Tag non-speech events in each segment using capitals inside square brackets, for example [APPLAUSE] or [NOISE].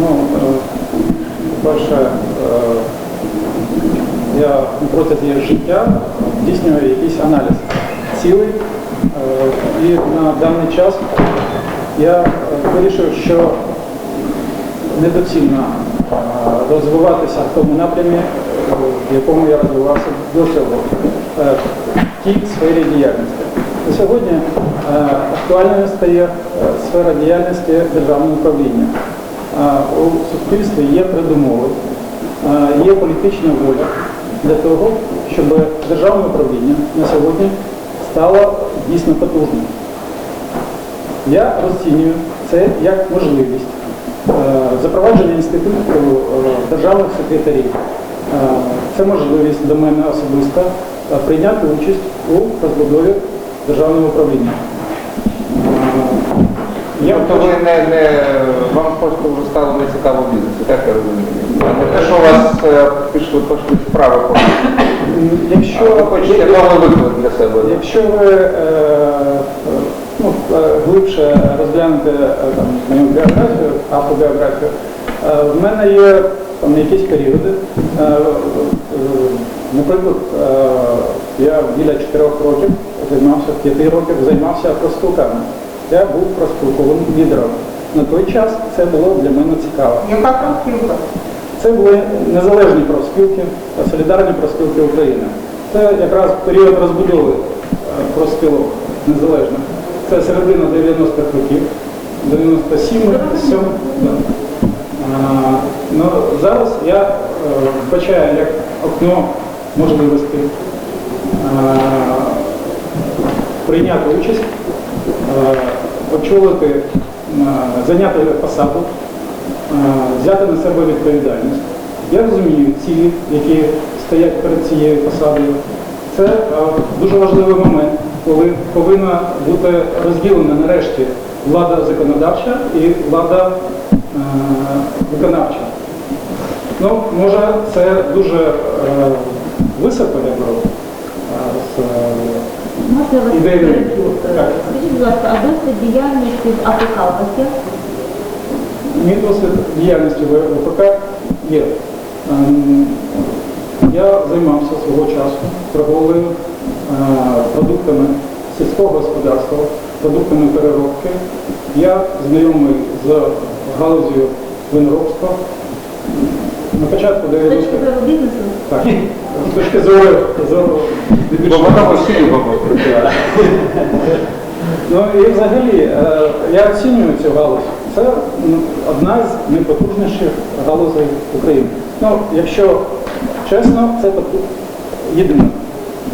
Ну, е, по-перше, е, я протязі життя здійснюю якийсь аналіз цілей. Е, І на даний час я вирішив, що недоцільно розвиватися в тому напрямі, в якому я розвивався до цього, в тій сфері діяльності. На сьогодні актуальною стає сфера діяльності державного управління. У суспільстві є передумови, є політична воля для того, щоб державне управління на сьогодні стало дійсно потужним. Я розцінюю це як можливість запровадження інституту е, державних секретарів. Це можливість до мене особисто прийняти участь у розбудові державного управління. Я Тобто ви не, не вам просто вже стало не цікаво бізнесу, так я розумію. Не те, що у вас е, пішли пішли справи по Якщо ви хочете новий виклик для себе. Якщо ви е, е, ну, е, глибше розглянете е, там, мою біографію, автобіографію, е, в мене є там, якісь періоди. Е, е, наприклад, е, я біля 4 років займався, 5 років займався профспілками. Я був профспілковим лідером. На той час це було для мене цікаво. Яка профспілка? Це були незалежні профспілки, е, солідарні профспілки України. Це якраз період розбудови е, профспілок незалежних. Це середина 90-х років, 97 7 да. Ну, Зараз я е, вбачаю як окно можливостей е, прийняти участь, е, очолити, е, зайняти посаду, е, взяти на себе відповідальність. Я розумію цілі, які стоять перед цією посадою. Це е, дуже важливий момент, коли повинна бути розділена нарешті влада законодавча і влада виконавча. Ну, може, це дуже високо, я е, з, Можна вас. Скажіть, будь ласка, а досвід діяльності в АПК у вас є? Мій досвід діяльності в ВПК є. Ем, Я займався свого часу торговлею е, продуктами сільського господарства, продуктами переробки. Я знайомий з галузю виноробства. На початку З 90 точки зору бізнесу? так, з точки зору. Ну і взагалі е, я оцінюю цю галузь. Це одна з найпотужніших галузей України. Ну, якщо чесно, це єдина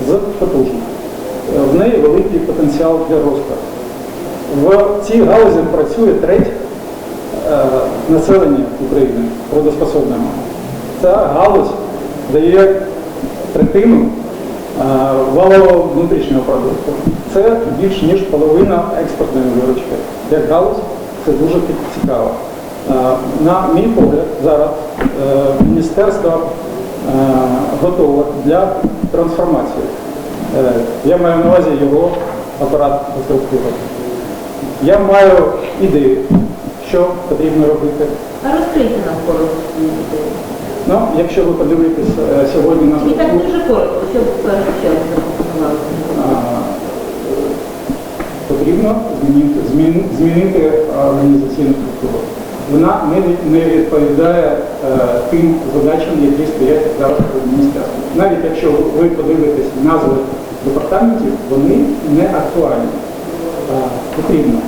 з потужних. Е, В неї великий потенціал для росту. В цій галузі працює треть е, населення України трудоспособного. Ця галузь дає третину е, валового внутрішнього продукту. Це більш ніж половина експортної виручки. Як галузь це дуже цікаво. Е, На мій погляд, зараз е, міністерство готове для трансформації. Я маю на увазі його апарат та структуру. Я маю ідею, що потрібно робити. А розкрийте нам ідеї. Ну, якщо ви подивитесь е, сьогодні на І так дуже коротко, щоб в першу чергу потрібно змінити, змін- змінити організаційну структуру. Вона не, не відповідає е, тим задачам, які стоять зараз перед міністерством. Навіть якщо ви подивитесь назви департаментів, вони не актуальні. Е, потрібно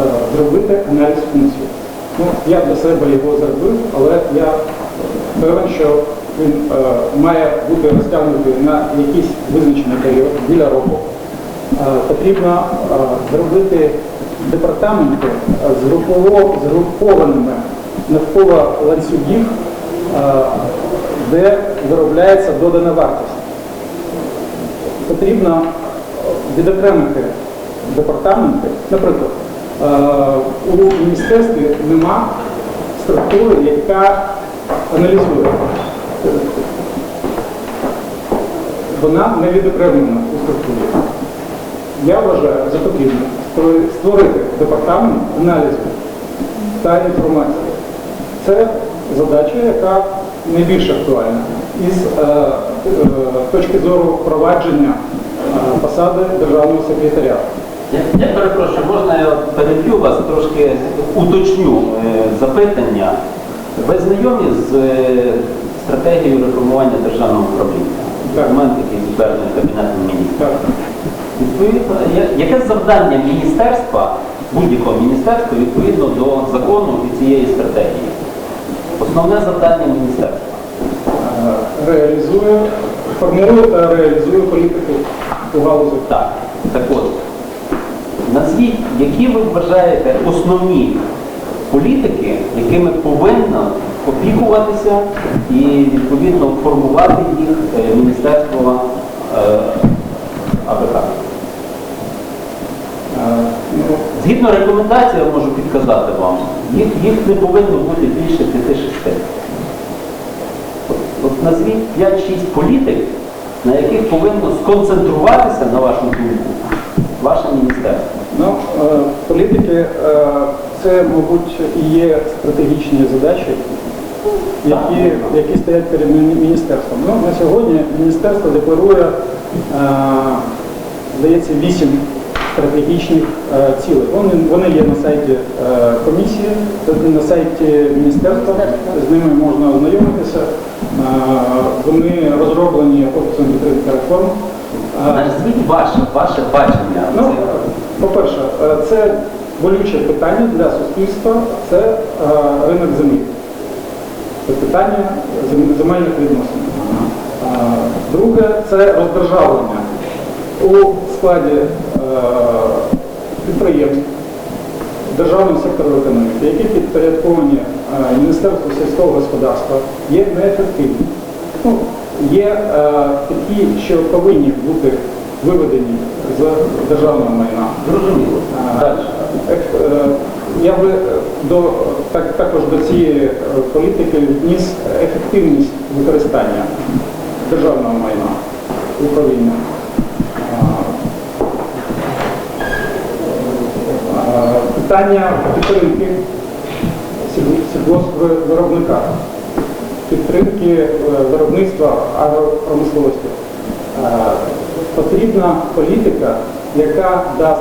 е, зробити аналіз функцій. Ну, я для себе його зробив, але я певен, що він е, має бути розтягнутий на якийсь визначений період біля року. Е, потрібно е, зробити департаменти згрупово- згрупованими навколо ланцюгів, де виробляється додана вартість. Потрібно відокремити департаменти. Наприклад, у міністерстві нема структури, яка аналізує. Вона не відокремлена у структурі. Я вважаю за потрібно створити департамент аналізу та інформації. Це задача, яка найбільш актуальна із е, е, точки зору впровадження е, посади державного секретаря. Я, я перепрошую, можна я переб'ю вас, трошки уточню е, запитання. Ви знайомі з е, стратегією реформування державного управління? Так. Документ, який затверджений Кабінетом міністрів. Відповідно, яке завдання міністерства, будь-якого міністерства, відповідно до закону і цієї стратегії? Основне завдання міністерства. Е, Реалізує, формує та реалізує політику у галузі. Так, так от, назвіть, які ви вважаєте основні політики, якими повинно опікуватися і відповідно формувати їх е, Міністерство е, АБК. Е, ну, Згідно рекомендацій, я можу підказати вам, їх, їх не повинно бути більше 5-6. От, назвіть 5-6 політик, на яких повинно сконцентруватися, на вашу думку, ваше міністерство. Ну, політики це, мабуть, і є стратегічні задачі, які, які стоять перед міністерством. Ну, на сьогодні міністерство декларує, е, здається, вісім стратегічних е, цілей. Вони, вони є на сайті е, комісії, тобто на сайті міністерства, з ними можна ознайомитися. Вони розроблені офісом підтримки реформ. Назвіть ваше, ваше бачення. Ну, по-перше, це болюче питання для суспільства, це е, ринок землі. Це питання земельних відносин. Друге це роздержавлення у складі е, підприємств державного сектору економіки, які підпорядковані е, Міністерству сільського господарства, є неефективні. Ну, є е, такі, що повинні бути виведені з державного майна. Зрозуміло. Далі. Е, Я би е, до, так, також до цієї е, політики відніс ефективність використання державного майна управління. Питання підтримки сіль- сільгоспвиробника, підтримки виробництва агропромисловості. Потрібна політика, яка дасть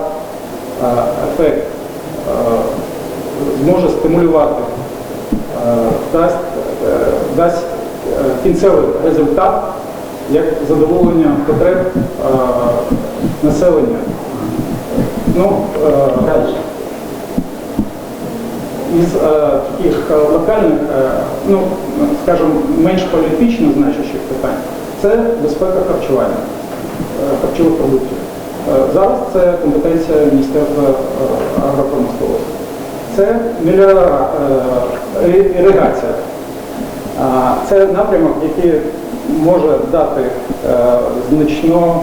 ефект, е, зможе стимулювати, е, дасть, е, дасть е, кінцевий результат як задоволення потреб е, населення. Ну, е, Далі. із е, таких е, локальних, е, ну, скажімо, менш політично значущих питань, це безпека харчування, е, харчових продуктів. Е, Зараз це компетенція Міністерства е, агропромисловості. Це меліора, е, іригація. Це напрямок, який може дати значно,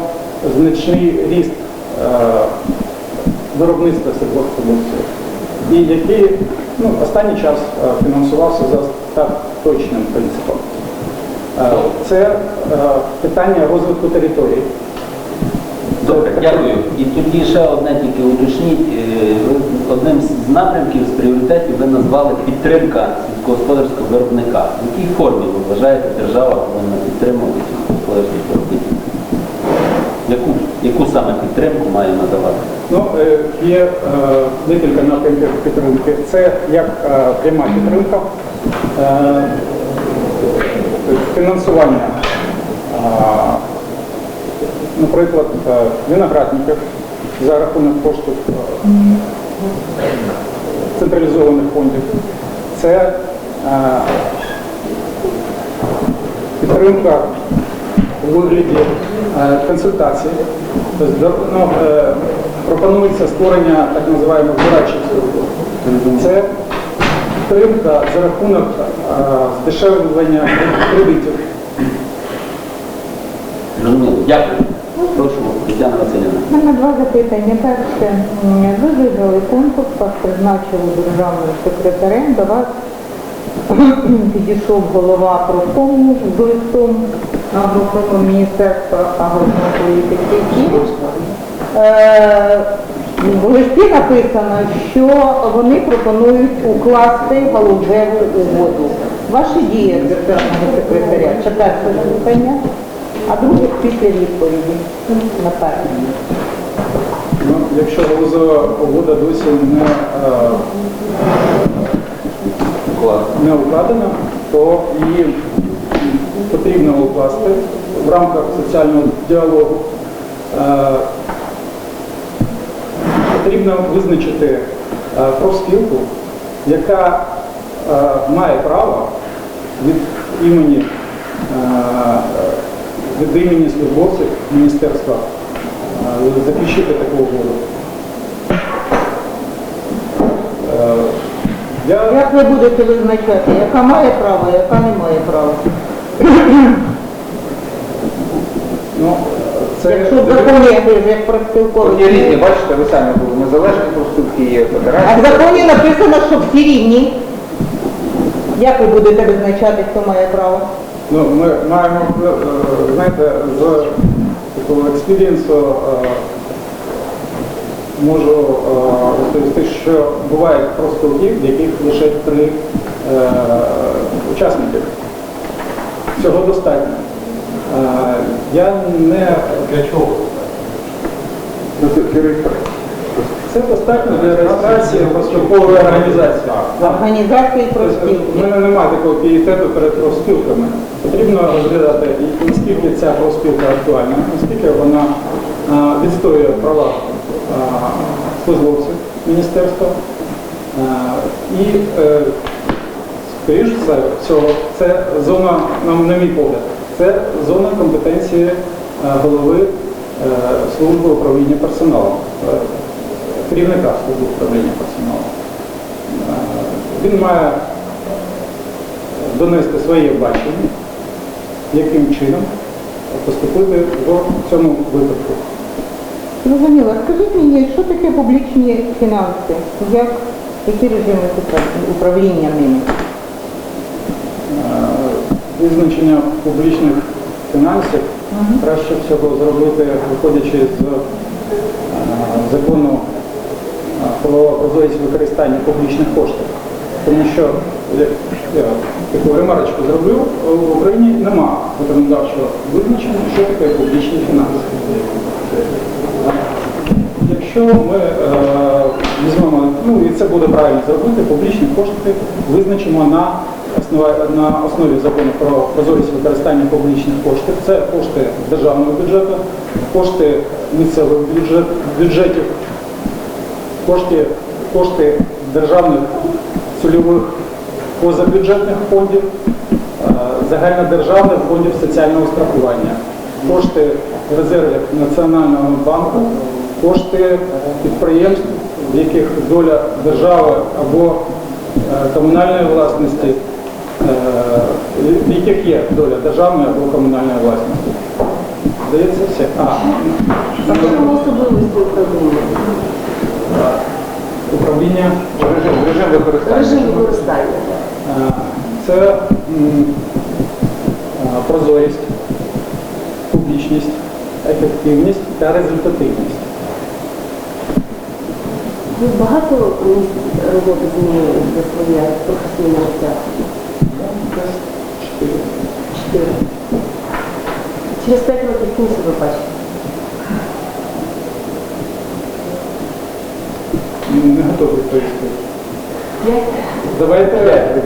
значний ріст виробництва сільгоспродукції, і який ну, останній час фінансувався за так точним принципом. Це питання розвитку територій. Добре, дякую. І тоді ще одне тільки уточніть. Е, Одним з напрямків, з пріоритетів ви назвали підтримка сільськогосподарського виробника. В якій формі ви вважаєте, держава повинна підтримувати сільськогосподарських виробників? Яку, яку саме підтримку має надавати? Ну, е, є е, декілька напрямків підтримки. Це як пряма підтримка, фінансування, наприклад, е, виноградників за рахунок коштів е, централізованих фондів. Це е, підтримка у вигляді консультацій. Тобто, ну, пропонується створення так називаємо дорадчих структур. Це підтримка за рахунок здешевлення кредитів. Дякую. Прошу, Тетяна Васильівна. У мене два запитання. Перше, ви виграли конкурс, вас призначили державним секретарем, до вас [CLEARS THROAT] підійшов голова профкому з листом агропрофкому Міністерства агрополітики, який е, В листі написано, що вони пропонують укласти галузеву угоду. Ваші дії державного секретаря. Це запитання, а друге після відповіді на перше. Ну, якщо галузова угода досі не, е, не укладена, то її потрібно укласти в рамках соціального діалогу. Е, Потрібно визначити е, профспілку, яка має право від імені, від імені службовців міністерства е, заключити таку угоду. Е, Я Як ви будете визначати, яка має право, яка не має права? Ну, це Якщо ви ж як От профспілковий. є різні, бачите, ви самі були незалежні профспілки, є А в законі написано, що всі рівні. Як ви будете визначати, хто має право? Ну, ми маємо, е, знаєте, з такого експірієнсу е, можу е, розповісти, що бувають профспілки, в яких лише три учасники. Цього достатньо. Я не Для чого? Ну, це керівник. Це достатньо для реєстрації профспілкової організації. Організації Тобто, У мене немає такого пієтету перед профспілками. Потрібно розглядати, наскільки ця профспілка актуальна, наскільки вона відстоює права службовців міністерства. І, е, скоріш за всього, це зона, на, мій погляд, це зона компетенції голови е, служби управління персоналом, керівника служби управління персоналом. Е, Він має донести своє бачення, яким чином поступити в цьому випадку. Зрозуміло. Скажіть мені, що таке публічні фінанси? Як, які режими управління ними? Е, Визначення публічних фінансів краще всього зробити, виходячи з е, закону е, про прозорість використання публічних коштів. Тому що як я таку ремарочку зроблю, в Україні нема законодавчого визначення, що таке публічні фінанси. Якщо ми е, візьмемо, ну і це буде правильно зробити, публічні кошти визначимо на основі, на основі закону про прозорість використання публічних коштів. Це кошти державного бюджету, кошти місцевих бюджет, бюджетів, кошти, кошти державних цільових позабюджетних фондів, е, загальнодержавних фондів соціального страхування, кошти резервів Національного банку, кошти підприємств, в яких доля держави або е, комунальної власності, е, в яких є доля державної або комунальної власності. Здається, все. А, А особливості управління? Управління Режим, режим використання. Режим використання. Е, Це е, прозорість, публічність, ефективність та результативність. Ви багато роботи змінили для своє професійне життя? Чотири. Через п'ять років ким себе бачите? Не готовий відповісти. П'ять? Давайте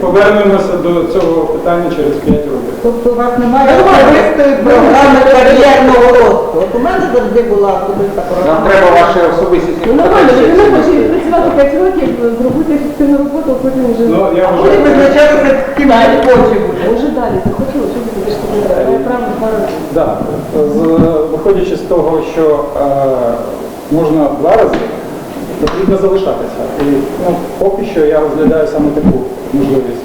повернемося до цього питання через 5 років. Тобто у вас немає особистої програми кар'єрного росту. От у мене завжди була особиста Нам треба ваші особисті Ну нормально, ви не компетенції. працювати 5 років, зробити ефективну роботу, а потім вже... Ну, я вже визначатися, ким хочу бути. Може далі, захотіли, що ви будете робити? Я правильно два роки. виходячи з того, що е, можна два рази, потрібно залишатися. І ну, поки що я розглядаю саме таку можливість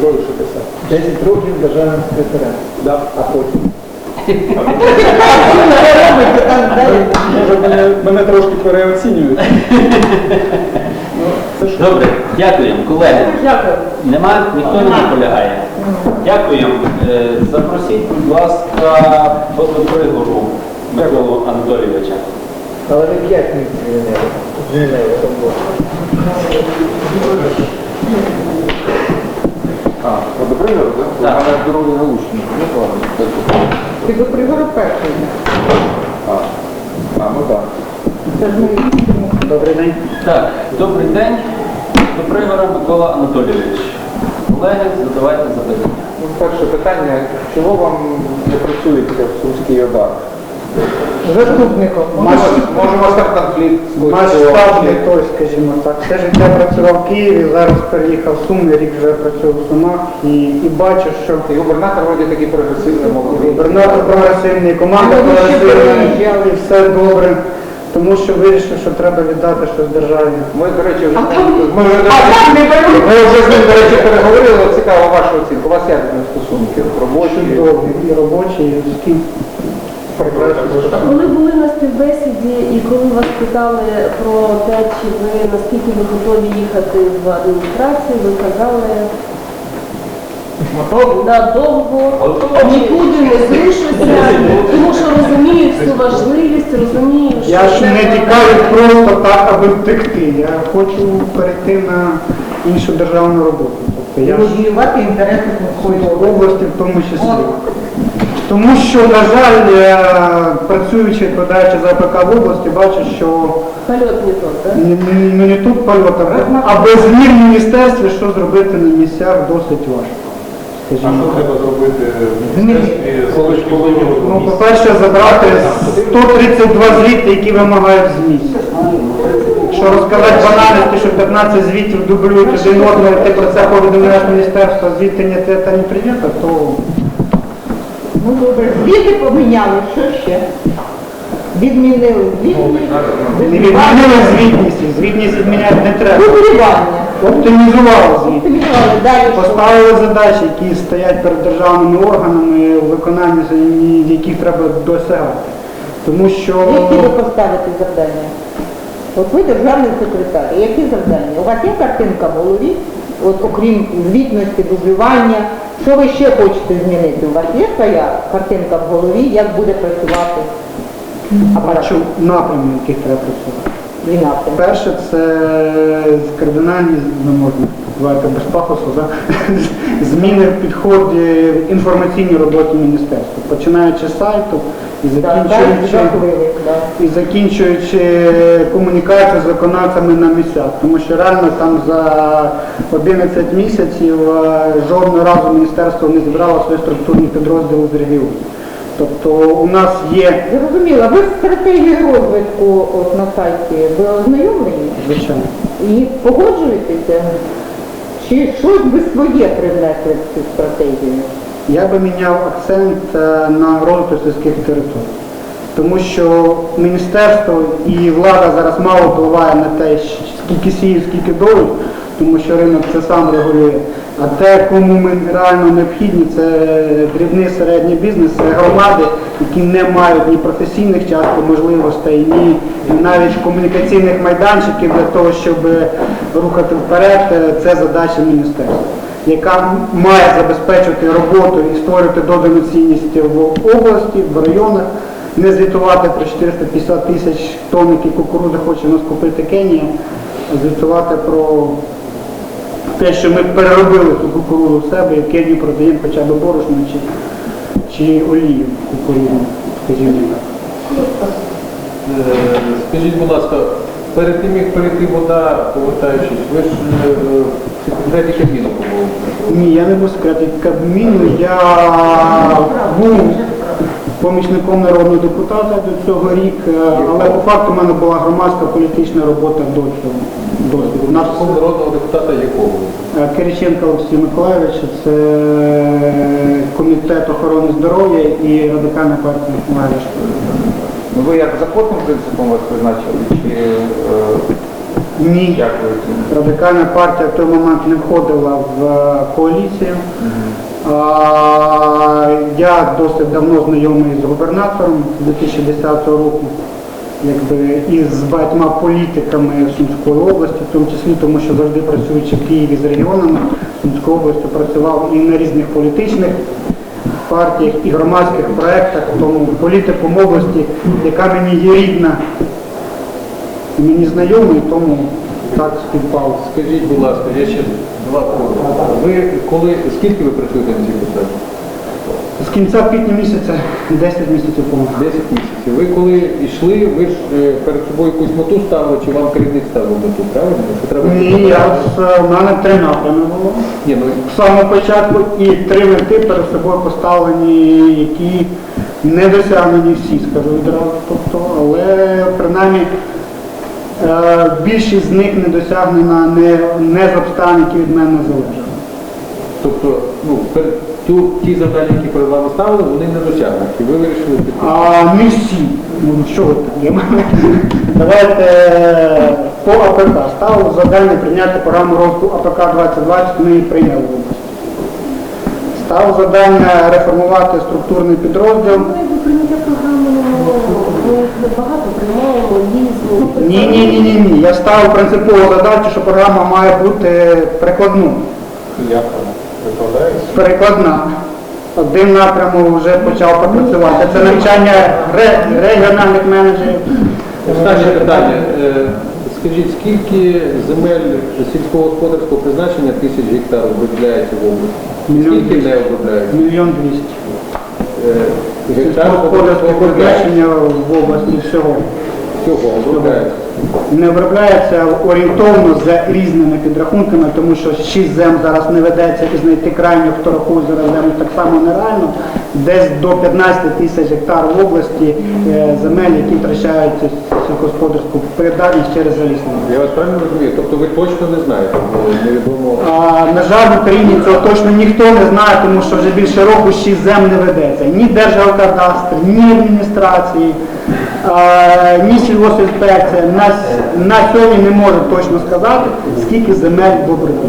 залишитися. 10 років державним секретарем. Да, а потім. Може, мене, мене трошки переоцінюють. Ну? Добре, дякуємо, колеги. Дякую. Нема, ніхто не наполягає. Дякуємо. Е, Запросіть, будь ласка, фотопригору Миколу Анатолійовича. Але ви 5 місяців не А. Ну, ладно. Ти до перший. А, ну ми Добрий день. Так, добрий день. До Пригора Микола Анатолійович. Колеги, задавайте запитання. Ну, перше питання, чого вам не працюється в Сумській ОДА? Заступником. Може, може у вас там конфлікт Масштабний той, скажімо так. Все життя працював в Києві, зараз переїхав в Суми, рік вже працюю в Сумах і, і бачу, що І губернатор вроді такий прогресивний, молодий. губернатор прогресивний, команда Але ви ще прогресивна і все добре. Тому що вирішив, що треба віддати щось державі. Ми, до речі, вже, ми вже, до речі, не беруть. ми вже з ним, до речі, переговорили. Цікаво ваша оцінка. У вас як з ним стосунки? Робочі? Чудові і робочі, і людські. Коли були на співбесіді і коли вас питали про те, чи ви наскільки ви готові їхати в адміністрацію, ви казали надовго, нікуди не зрушуся, тому що розумію всю важливість, розумію, що Я ж не тікаю просто так, аби втекти. Я хочу перейти на іншу державну роботу. Тобто я ж лобіювати інтереси в області в тому числі. Тому що, на жаль, е, працюючи, відповідаючи за АПК в області, бачу, що Польот не тот, так? ну, не тут польот, а- а без змін в міністерстві, що зробити на місцях, досить важко. А що треба зробити в міністерстві з точки Ну, по-перше, забрати 132 звіти, які вимагають ЗМІ. Що розказати банальності, що 15 звітів дублюють один одного, і ти про це повідомляєш міністерство, звідти не те та не прийнято, то Ну добре, звіти поміняли, що ще? Відмінили не відмінили звітність, звітність відміняти не треба. Дублювання. Оптимізували звіт. Оптимізували. Далі що? Поставили задачі, які стоять перед державними органами, виконання яких треба досягати. Тому що Які ви поставите завдання? От ви державний секретар, які завдання? У вас є картинка в голові, от окрім звітності, дублювання, що ви ще хочете змінити? У вас є своя картинка в голові, як буде працювати апарат напрямки, треба працювати. І? Перше, це кардинальні, не можна називати без пафосу, да? [LAUGHS] зміни в підході в інформаційній роботі міністерства, починаючи з сайту і закінчуючи, і закінчуючи комунікацію з виконавцями на місцях. Тому що реально там за 11 місяців е, жодного разу міністерство не зібрало свої структурні підрозділи з регіону. Тобто у нас є, Зрозуміло, ви з стратегією розвитку от, на сайті ви ознайомлені звичайно, і погоджуєтеся? Чи щось ви своє привнесли в цю стратегію? Я би міняв акцент е, на розвиток сільських територій. Тому що міністерство і влада зараз мало впливає на те, скільки сіють, скільки доють, тому що ринок це сам регулює. А те, кому ми реально необхідні, це дрібний середній бізнес, це громади, які не мають ні професійних часто можливостей, ні навіть комунікаційних майданчиків для того, щоб рухати вперед, е, це задача міністерства яка має забезпечувати роботу і створювати додану цінність в області, в районах, не звітувати про 450 тисяч тонн, які кукурузи хоче нас купити Кенія, а звітувати про те, що ми переробили ту кукурудзу в себе і в Кенію продаємо хоча б борошно чи, чи олію кукурудзу, скажімо так. Скажіть, будь ласка, перед тим, як перейти вода, повертаючись, ви ж е, в секретарі Кабміну побули. Ні, я не був секретарем Кабміну, я був помічником народного депутата до цього рік, е, але по факту в мене була громадська політична робота до цього У народного депутата якого? е, Кириченко Олексій Миколаївич, це комітет охорони здоров'я і радикальна партія Маріш. Ну ви як законним принципом вас призначили, чи е, Ні. як ви? Радикальна партія в той момент не входила в е, коаліцію. А, Я досить давно знайомий з губернатором 2010 року, якби і з багатьма політиками Сумської області, в тому числі, тому що завжди працюючи в Києві з регіонами, Сумської області працював і на різних політичних партіях і громадських проєктах, тому політикум області, яка мені є рідна, мені знайомий, тому так співпало. Скажіть, будь ласка, я ще два коротко. Ви коли, скільки ви працюєте на цій посаді? З кінця квітня місяця 10 місяців повно. 10 місяців. Ви коли йшли, ви ж е, перед собою якусь мету ставили, чи вам керівник ставив мету, правильно? Що треба Ні, я з- у мене три напрями було. Ні, ну, З самого початку і три мети перед собою поставлені, які не досягнені всі, скажу відразу. Тобто, але принаймні е, більшість з них не досягнена не, не з обставин, які від мене залежать. тобто, ну, тю, ті завдання, які перед вами ставили, вони не досягнуті. Ви вирішили піти. А не всі. Ну що ви так? Я Давайте е, по АПК. Стало завдання прийняти програму розвитку АПК 2020, ми її прийняли в області. Стало завдання реформувати структурний підрозділ. Ну, ну. Ні, ні, ні, ні, ні. Я ставив принципову задачу, що програма має бути прикладною. Викладається? Перекладна. Один напрямок вже почав попрацювати. Це навчання ре- регіональних менеджерів. Останнє питання. Е, Скажіть, скільки земель сільськогосподарського призначення тисяч гектарів обробляється в області? Мільйон Скільки не обробляється? Мільйон двісті. Е, обробляється? призначення в області всього. Всього обробляється. Не обробляється орієнтовно за різними підрахунками, тому що 6 зем зараз не ведеться і знайти крайню, хто рахує зараз землю так само нереально. Десь до 15 тисяч гектар в області е, земель, які втрачають сільськогосподарську придатність через заліснення. Я вас правильно розумію? Тобто ви точно не знаєте, невідомо. На жаль, в Україні цього точно ніхто не знає, тому що вже більше року шість зем не ведеться. Ні Держгеокадастр, ні адміністрації, ні. На, на сьогодні не може точно сказати, скільки земель обробітку.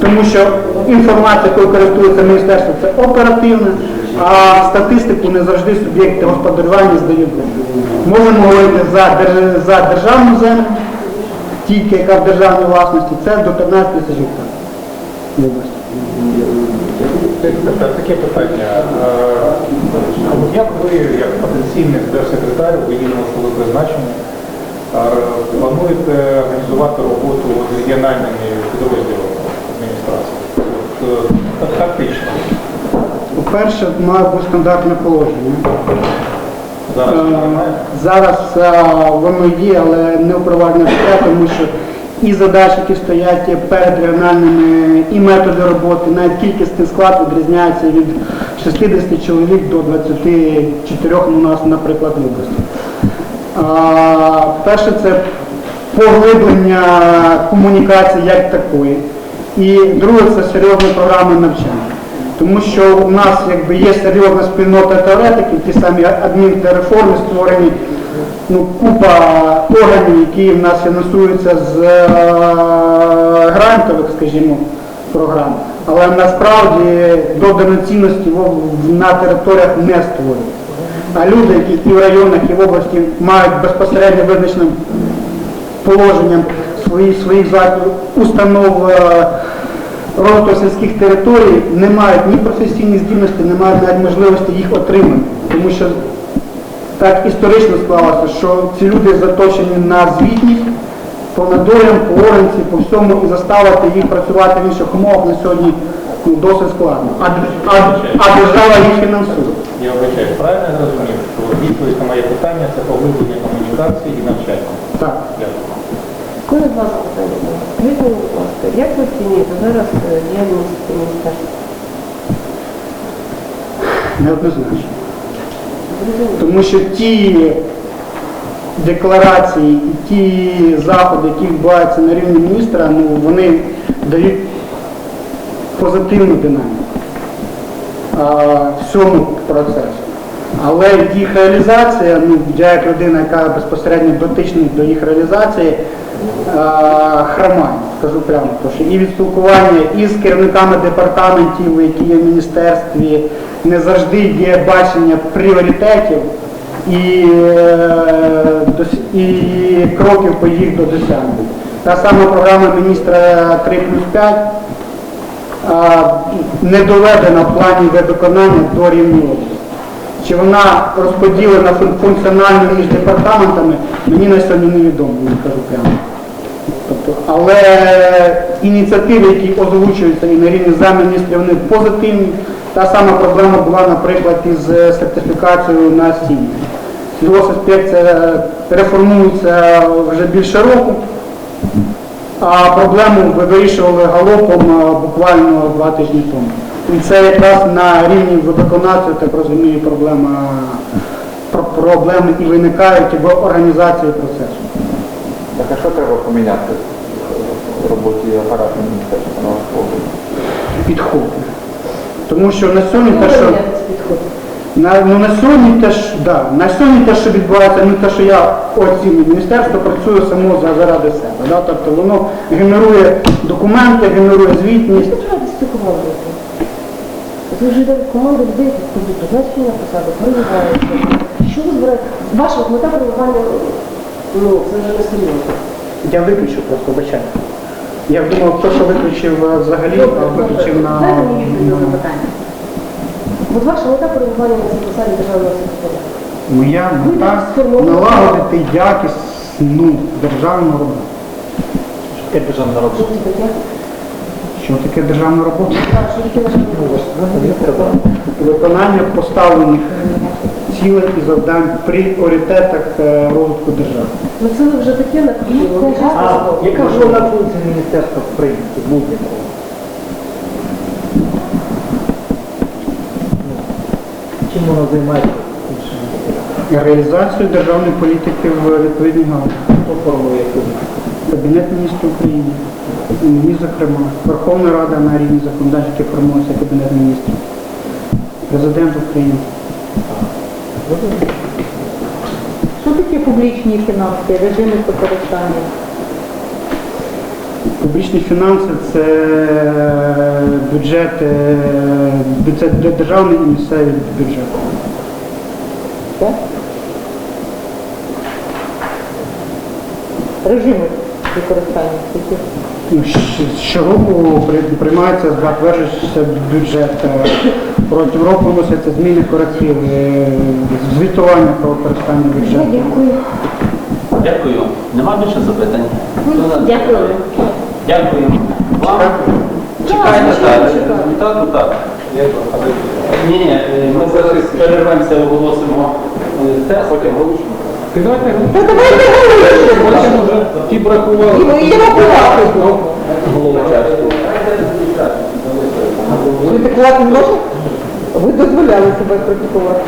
Тому що інформація, якою користується міністерство, це оперативна, а статистику не завжди суб'єкти господарювання здають. Можемо говорити за, за державну землю, тільки яка в державній власності, це до 15 тисяч гектарів таке питання. От Як ви, як потенційний держсекретар, ви є призначення, плануєте організувати роботу з регіональними підрозділами адміністрації? От, е, Тактично. По-перше, має бути стандартне положення. Зараз Е. Зараз е, воно є, але не впроваджено таке, тому що і задачі, які стоять перед регіональними, і методи роботи, навіть кількісний склад відрізняється від 60 чоловік до 24 у нас, наприклад, в області. Перше це поглиблення комунікації як такої. І друге це серйозна програма навчання. Тому що у нас якби є серйозна спільнота теоретиків, ті самі адмінтерреформи створені, ну, купа органів, які в нас фінансуються з е, грантових, скажімо, програм. Але насправді доданої цінності на територіях не створюють. А люди, які і в районах, і в області мають безпосередньо визначеним положенням своїх своїх установ е, розвитку сільських територій, не мають ні професійні здібності, не мають навіть можливості їх отримати. Тому що так історично склалося, що ці люди заточені на звітність по надолям, по оранці, по всьому і заставити їх працювати в інших умовах на сьогодні ну, досить складно. А, а, а держава їх фінансує. Я вибачаю, правильно я зрозумів, що відповідь на моє питання це поглиблення комунікації і навчання. Так. Дякую. Мене два запитання. Скажіть мені, будь ласка, як ви оцінюєте зараз е, діяльність міністерства? Неоднозначно. Тому що ті декларації і ті заходи, які відбуваються на рівні міністра, ну, вони дають позитивну динаміку а, всьому процесу. Але їх реалізація, ну, я як людина, яка безпосередньо дотична до їх реалізації, хромає, скажу прямо. Тому що і від спілкування із керівниками департаментів, які є в міністерстві, не завжди є бачення пріоритетів і, е, і кроків по їх до досягнення. Та сама програма міністра 3 плюс 5 не доведена в плані виконання до рівня області. Чи вона розподілена функціонально між департаментами, мені на сьогодні невідомо, я кажу прямо. Тобто, але ініціативи, які озвучуються і на рівні замміністрів, вони позитивні. Та сама проблема була, наприклад, із е, сертифікацією на сім'ї. Сільгоспінспекція реформується вже більше року, а проблему ви вирішували галопом е, буквально два тижні тому. І це якраз на рівні виконавців, так розумію, проблема, проблеми і виникають в організації процесу. Так а що треба поміняти в роботі апарату міністерства на ваш погляд? Підход. Тому що на сьогодні те, що на, ну, на сьогодні те, що, да, на сьогодні те, що відбувається, ну те, що я оцінюю, міністерство працює само за, заради себе. Да? Тобто воно генерує документи, генерує звітність. Ви вже команду людей, які будуть призначені на посаду, перебуваєте. Що ви збираєте? Ваша мета перебування, ну, це вже не серйозно. Я виключив просто, вибачайте. Я думав, то, що виключив е, взагалі, а виключив на... Дайте мені відповідь на запитання. От ваша мета перебування на цій посаді державного секретаря. Моя мета налагодити якісну державну роботу. Що таке? Державна робота? Що таке державна робота? Виконання поставлених цілей і завдань в пріоритетах е, розвитку держави. Ну це ви вже таке на яка ж вона функція міністерства в принципі будь-якого? Чим вона займається? Реалізацію державної політики в відповідній галузі. Хто формує політику? Кабінет міністрів України, і мені зокрема, Верховна Рада на рівні законодавчої, формується Кабінет міністрів, Президент України. Що таке публічні фінанси, режими використання? Публічні фінанси це бюджет, це державний і місцевий бюджет. Так? Режими використання. Ну, Щороку приймається, затверджується бюджет. Протягом року вносяться зміни, корективи, е, звітування про використання бюджету. Дякую. Дякую. Нема більше запитань? Дякую. Дякую. Вам. Чекайте, звичайно, так. так. Ні, ні, е, ми зараз перервемося, оголосимо е, тест. Потім Давайте Та давайте Бачимо вже ті бракували. І і рахувати. Ви Критикувати можна? Ви дозволяли себе критикувати.